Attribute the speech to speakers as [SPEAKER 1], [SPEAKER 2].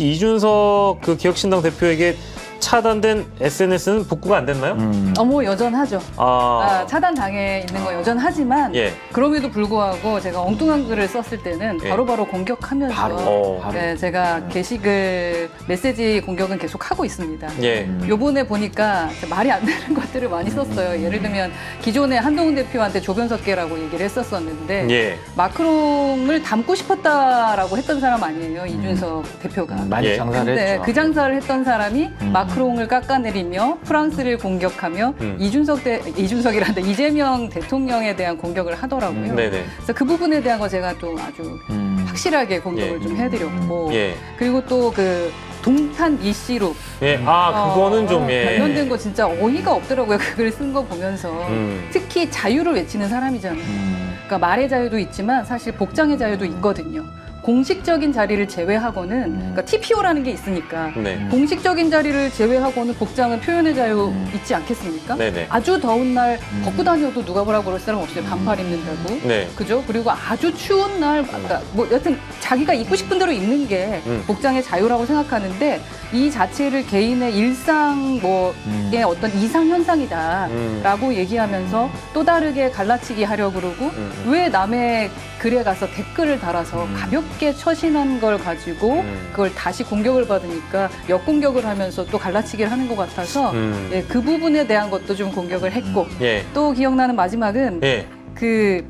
[SPEAKER 1] 이준석 그 기억신당 대표에게 차단된 SNS는 복구가 안 됐나요?
[SPEAKER 2] 음.
[SPEAKER 3] 어머 여전하죠. 아,
[SPEAKER 1] 아,
[SPEAKER 3] 차단 당해 있는 거 여전하지만
[SPEAKER 1] 예.
[SPEAKER 3] 그럼에도 불구하고 제가 엉뚱한 글을 썼을 때는
[SPEAKER 1] 예.
[SPEAKER 3] 바로바로 공격하면서
[SPEAKER 2] 바로.
[SPEAKER 1] 어.
[SPEAKER 2] 바로.
[SPEAKER 3] 네, 제가 게시글 메시지 공격은 계속 하고 있습니다.
[SPEAKER 1] 예.
[SPEAKER 2] 음.
[SPEAKER 3] 요번에 보니까 말이 안 되는 것들을 많이 썼어요. 예를 들면 기존에 한동훈 대표한테 조변석계라고 얘기를 했었었는데
[SPEAKER 1] 예.
[SPEAKER 3] 마크롱을 닮고 싶었다라고 했던 사람 아니에요 이준석 대표가.
[SPEAKER 2] 음, 많이
[SPEAKER 1] 예.
[SPEAKER 2] 장사를
[SPEAKER 3] 근데
[SPEAKER 2] 했죠.
[SPEAKER 3] 그 장사를 했던 사람이
[SPEAKER 2] 음.
[SPEAKER 3] 마크롱을 깎아내리며 프랑스를 공격하며
[SPEAKER 1] 음.
[SPEAKER 3] 이준석 대 이준석이란다 이재명 대통령에 대한 공격을 하더라고요.
[SPEAKER 2] 음.
[SPEAKER 1] 네네.
[SPEAKER 3] 그래서 그 부분에 대한 거 제가 좀 아주
[SPEAKER 2] 음.
[SPEAKER 3] 확실하게 공격을
[SPEAKER 1] 예.
[SPEAKER 3] 좀 해드렸고
[SPEAKER 1] 예.
[SPEAKER 3] 그리고 또그 동탄 이씨로
[SPEAKER 1] 예. 아, 그거는 좀, 예.
[SPEAKER 3] 어, 관련된 거 진짜 어이가 없더라고요. 그 글을 쓴거 보면서
[SPEAKER 1] 음.
[SPEAKER 3] 특히 자유를 외치는 사람이잖아요.
[SPEAKER 2] 음.
[SPEAKER 3] 그러니까 말의 자유도 있지만 사실 복장의 자유도 있거든요. 공식적인 자리를 제외하고는
[SPEAKER 2] 음.
[SPEAKER 3] 그러니까 TPO라는 게 있으니까
[SPEAKER 1] 네.
[SPEAKER 3] 공식적인 자리를 제외하고는 복장은 표현의 자유
[SPEAKER 2] 음.
[SPEAKER 3] 있지 않겠습니까?
[SPEAKER 1] 네네.
[SPEAKER 3] 아주 더운 날
[SPEAKER 2] 음.
[SPEAKER 3] 벗고 다녀도 누가 뭐라 그럴 사람 없어요. 반팔 입는 다고.
[SPEAKER 1] 네.
[SPEAKER 3] 그죠? 그리고 아주 추운 날, 그러니까 뭐 여튼 자기가 입고 싶은 대로 입는 게
[SPEAKER 1] 음.
[SPEAKER 3] 복장의 자유라고 생각하는데 이 자체를 개인의 일상 뭐의
[SPEAKER 2] 음.
[SPEAKER 3] 어떤 이상 현상이다라고
[SPEAKER 1] 음.
[SPEAKER 3] 얘기하면서 또 다르게 갈라치기 하려 그러고
[SPEAKER 1] 음.
[SPEAKER 3] 왜 남의 글에 가서 댓글을 달아서
[SPEAKER 2] 음.
[SPEAKER 3] 가볍게 처신한 걸 가지고
[SPEAKER 1] 음.
[SPEAKER 3] 그걸 다시 공격을 받으니까 역공격을 하면서 또 갈라치기를 하는 것 같아서
[SPEAKER 1] 음.
[SPEAKER 3] 예, 그 부분에 대한 것도 좀 공격을 했고
[SPEAKER 1] 예.
[SPEAKER 3] 또 기억나는 마지막은
[SPEAKER 1] 예.
[SPEAKER 3] 그